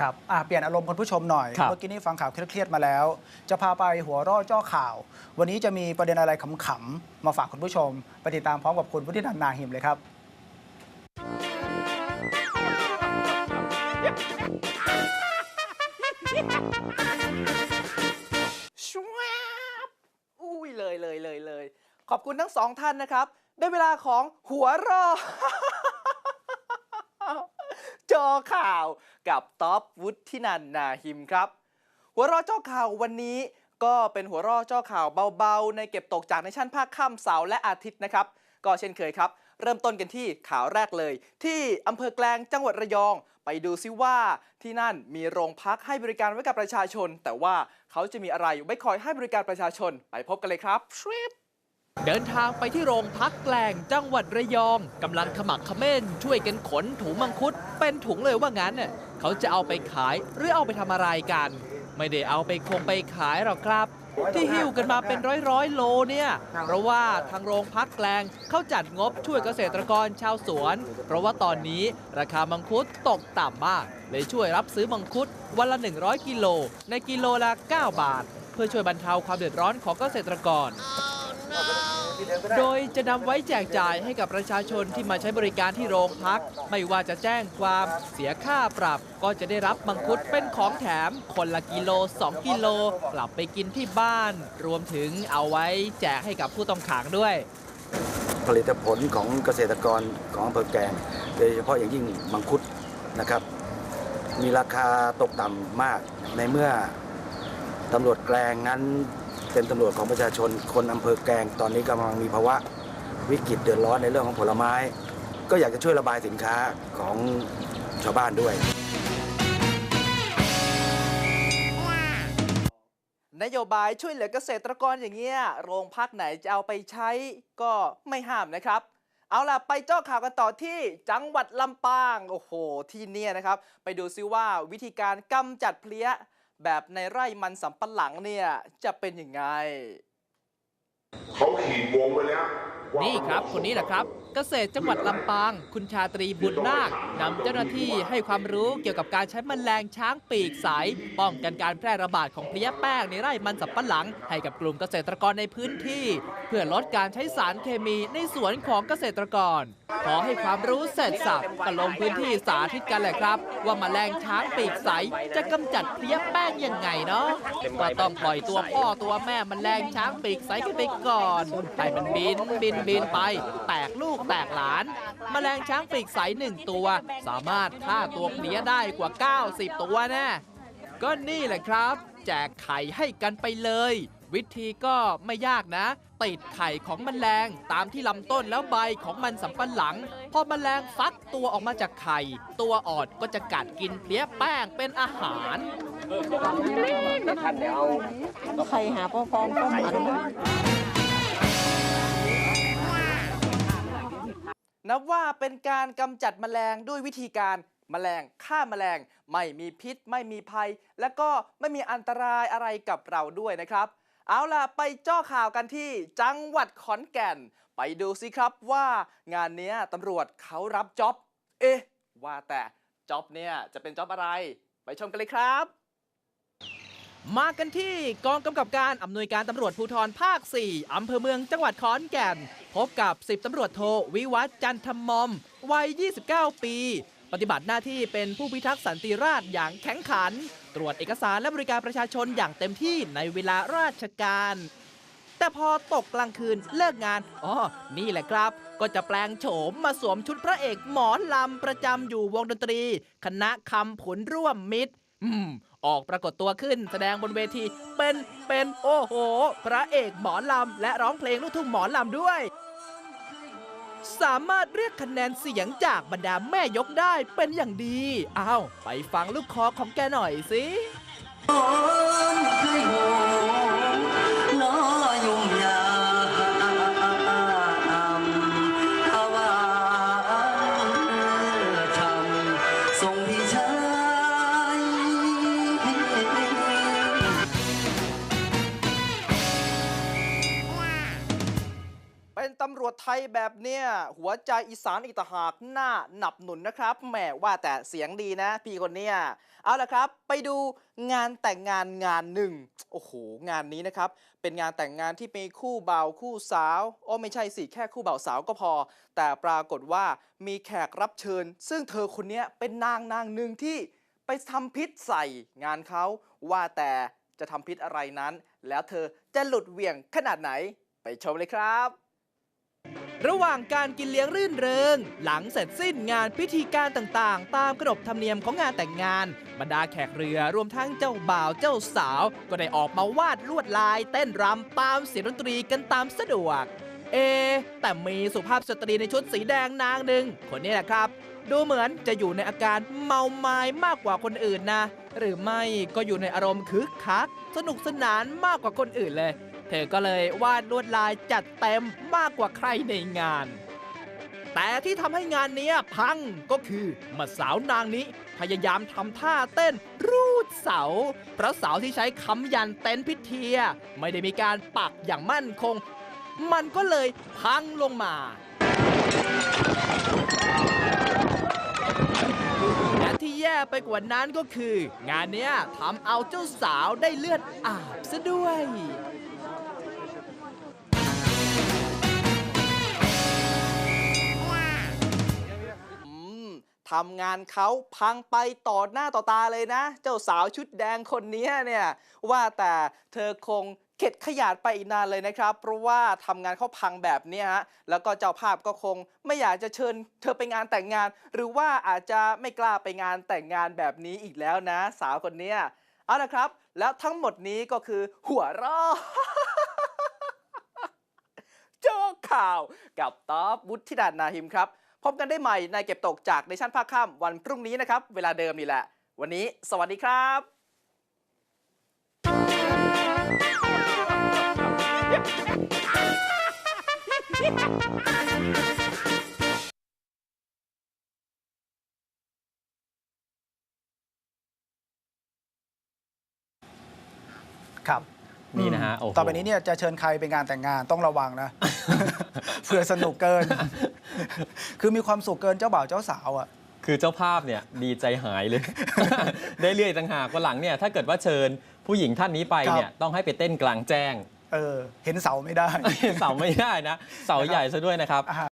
ครับอะเปลี่ยนอารมณ์คุณผู้ชมหน่อยครับเมื่อกี้นี้ฟังข่าวเครียดๆมาแล้ว จะพาไปหัวเร่อเจ้าข่าว วันนี้จะมีประเด็นอะไรขำๆมาฝากคุณผู้ชม ไปติดตามพร้อมกับคุณวุฒินันท์นาหิมเลยครับชวบอุ้ยเลยเลยเลยเลยขอบคุณทั้งสองท่านนะครับ ได้เวลาของหัวเรอจ อข่าวกับท็อปวุฒินันนาหิมครับ หัวเรอเจ้าข่าววันนี้ก็เป็นหัวเรอเจ้าข่าวเบาๆ ในเก็บตกจากในชั้นภาคค่ำเสาร์และอาทิตย์นะครับ ก็เช่นเคยครับ เริ่มต้นกันที่ข่าวแรกเลย ที่อำเภอแกลงจังหวัดระยอง ไปดูซิว่าที่นั่นมีโรงพักให้บริการไว้กับประชาชน แต่ว่าเขาจะมีอะไรไว้คอยให้บริการประชาชน ไปพบกันเลยครับชวิบ เดินทางไปที่โรงพักแกลงจังหวัดระยองกำลังขมักเขม้น ช่วยกันขนถุงมังคุด เป็นถุงเลยว่างั้นน่ะเขาจะเอาไปขายหรือเอาไปทำอะไรกัน ไม่ได้เอาไปคงไปขายหรอกครับ ที่หิ้วกันมาเป็นร้อยร้อยโลเนี่ย เพราะว่าทางโรงพักแกลงเขาจัดงบช่วยเกษตรกรชาวสวน เพราะว่าตอนนี้ราคามังคุดตกต่ำมาก เลยช่วยรับซื้อมังคุดวันละ 100 กิโล ในกิโลละ 9 บาท เพื่อช่วยบรรเทาความเดือดร้อนของเกษตรกร โดยจะนำไว้แจกจ่ายให้กับประชาชนที่มาใช้บริการที่โรงพัก ไม่ว่าจะแจ้งความเสียค่าปรับ ก็จะได้รับมังคุดเป็นของแถม คนละกิโล 2 กิโล กลับไปกินที่บ้าน รวมถึงเอาไว้แจกให้กับผู้ต้องขังด้วย ผลิตผลของเกษตรกรของอำเภอแกลงโดยเฉพาะอย่างยิ่งมังคุดนะครับ มีราคาตกต่ำมากในเมื่อตำรวจแกลงนั้น เป็นตำรวจของประชาชนคนอำเภอแกลงตอนนี้กำลังมีภาวะวิกฤตเดือดร้อนในเรื่องของผลไม้ ก็อยากจะช่วยระบายสินค้าของชาวบ้านด้วย นโยบายช่วยเหลือเกษตรกรอย่างเงี้ยโรงพักไหนจะเอาไปใช้ก็ไม่ห้ามนะครับ เอาล่ะไปเจ้าข่าวกันต่อที่จังหวัดลำปาง โอ้โห ที่เนี่ยนะครับ ไปดูซิว่าวิธีการกำจัดเพลี้ย แบบในไร่มันสำปะหลังเนี่ยจะเป็นยังไง เขาขีดวงไว้แล้วว่านี่ครับ คนนี้แหละครับ เกษตรจังหวัดลำปาง คุณชาตรีบุญนาคนำเจ้าหน้าที่ให้ความรู้เกี่ยวกับการใช้แมลงช้างปีกใสป้องกันการแพร่ระบาดของเพลี้ยแป้งในไร่มันสำปะหลัง ให้กับกลุ่มเกษตรกรในพื้นที่ เพื่อลดการใช้สารเคมีในสวนของเกษตรกร ขอให้ความรู้เสร็จสับก็ลงพื้นที่สาธิตกันแหละครับ ว่าแมลงช้างปีกใสจะกำจัดเพลี้ยแป้งยังไงเนาะก็ต้องปล่อยตัวพ่อตัวแม่แมลงช้างปีกใสกันไปก่อนให้มันบินบินบินไป แตกลูกแตกหลาน แมลงช้างปีกใสหนึ่งตัว สามารถฆ่าตัวเพลี้ยได้กว่า 90 ตัวแน่ก็นี่แหละครับ แจกไข่ให้กันไปเลย วิธีก็ไม่ยากนะ ติดไข่ของแมลงตามที่ลำต้นแล้วใบของมันสำปะหลัง พอแมลงฟักตัวออกมาจากไข่ ตัวอ่อนก็จะกัดกินเพลี้ยแป้งเป็นอาหารใครหาพ่อฟองพ่อมัน นับว่าเป็นการกำจัดแมลงด้วยวิธีการแมลงฆ่าแมลง ไม่มีพิษ ไม่มีภัย และก็ไม่มีอันตรายอะไรกับเราด้วยนะครับ เอาล่ะไปจ้อข่าวกันที่จังหวัดขอนแก่น ไปดูสิครับว่างานนี้ตำรวจเขารับจ็อบ เอ๊ะ ว่าแต่จ็อบเนี่ยจะเป็นจ็อบอะไร ไปชมกันเลยครับ มากันที่กองกำกับการอำนวยการตำรวจภูธรภาค 4อำเภอเมืองจังหวัดขอนแก่น พบกับ 10ตำรวจโทวิวัฒจันทมอม วัย 29 ปี ปฏิบัติหน้าที่เป็นผู้พิทักษ์สันติราษฎร์อย่างแข็งขัน ตรวจเอกสารและบริการประชาชนอย่างเต็มที่ในเวลาราชการ แต่พอตกกลางคืนเลิกงานอ๋อนี่แหละครับ ก็จะแปลงโฉมมาสวมชุดพระเอกหมอลำประจำอยู่วงดนตรี คณะคำผุนร่วมมิตร อืม ออกปรากฏตัวขึ้นแสดงบนเวที เป็น เป็น โอ้โห พระเอกหมอลำ และร้องเพลงลูกทุ่งหมอลำด้วย สามารถเรียกคะแนนเสียงจากบรรดาแม่ยกได้เป็นอย่างดี อ้าว ไปฟังลูกคอของแกหน่อยสิ ไทยแบบเนี้ยหัวใจอีสานอีกตางหากหน้าหนับหนุนนะครับแหมว่าแต่เสียงดีนะ พี่คนเนี้ยเอาละครับ ไปดูงานแต่งงานงานหนึ่งโอ้โหงานนี้นะครับ เป็นงานแต่งงานที่มีคู่บ่าวคู่สาวโอ้ไม่ใช่สิแค่คู่บ่าวสาวก็พอ แต่ปรากฏว่ามีแขกรับเชิญ ซึ่งเธอคนเนี้ยเป็นนางนางหนึ่งที่ไปทำพิษใส่งานเขาว่าแต่จะทำพิษอะไรนั้น แล้วเธอจะหลุดเหวี่ยงขนาดไหนไปชมเลยครับ ระหว่างการกินเลี้ยงรื่นเริง หลังเสร็จสิ้นงานพิธีการต่างๆ ตามขนบธรรมเนียมของงานแต่งงาน บรรดาแขกเรือรวมทั้งเจ้าบ่าวเจ้าสาว ก็ได้ออกมาวาดลวดลาย เต้นรำตามเสียงดนตรีกันตามสะดวก เอ แต่มีสุภาพสตรีในชุดสีแดงนางหนึ่งคนนี้แหละครับ ดูเหมือนจะอยู่ในอาการเมาไม้มากกว่าคนอื่นนะ หรือไม่ก็อยู่ในอารมณ์คึกคัก สนุกสนานมากกว่าคนอื่นเลย เธอก็เลยวาดลวดลายจัดเต็มมากกว่าใครในงาน แต่ที่ทำให้งานนี้พังก็คือมาสาวนางนี้พยายามทำท่าเต้นรูดเสา เพราะเสาที่ใช้ค้ำยันเต็นท์พิเทียไม่ได้มีการปักอย่างมั่นคง มันก็เลยพังลงมาและที่แย่ไปกว่านั้นก็คือ งานเนี้ยทำเอาเจ้าสาวได้เลือดอาบซะด้วย ทำงานเขาพังไปต่อหน้าต่อตาเลยนะ เจ้าสาวชุดแดงคนนี้เนี่ยว่าแต่เธอคงเข็ดขยาดไปอีกนานเลยนะครับ เพราะว่าทำงานเขาพังแบบนี้ฮะแล้วก็เจ้าภาพก็คงไม่อยากจะเชิญ เธอไปงานแต่งงาน หรือว่าอาจจะไม่กล้าไปงานแต่งงานแบบนี้อีกแล้วนะ สาวคนนี้เอาละครับ แล้วทั้งหมดนี้ก็คือหัวเรอเจอข่าวกับต๊อบวุฒิดานนาหิมครับ พบกันได้ใหม่ในเก็บตกจากในชั้นภาคค่ำวันพรุ่งนี้นะครับ เวลาเดิมนี่แหละ วันนี้สวัสดีครับครับ นี่นะฮะโอ้โหต่อไปนี้เนี่ยจะเชิญใครไปงานแต่งงานต้องระวังนะ เผื่อสนุกเกิน คือมีความสุขเกินเจ้าบ่าวเจ้าสาวอะ คือเจ้าภาพเนี่ยดีใจหายเลย ได้เรื่อยต่างหากวันหลังเนี่ยถ้าเกิดว่าเชิญผู้หญิงท่านนี้ไปเนี่ยครับต้องให้ไปเต้นกลางแจ้ง เออ เห็นเสาไม่ได้เสาไม่ได้นะ เสาใหญ่ซะด้วยนะครับอ่า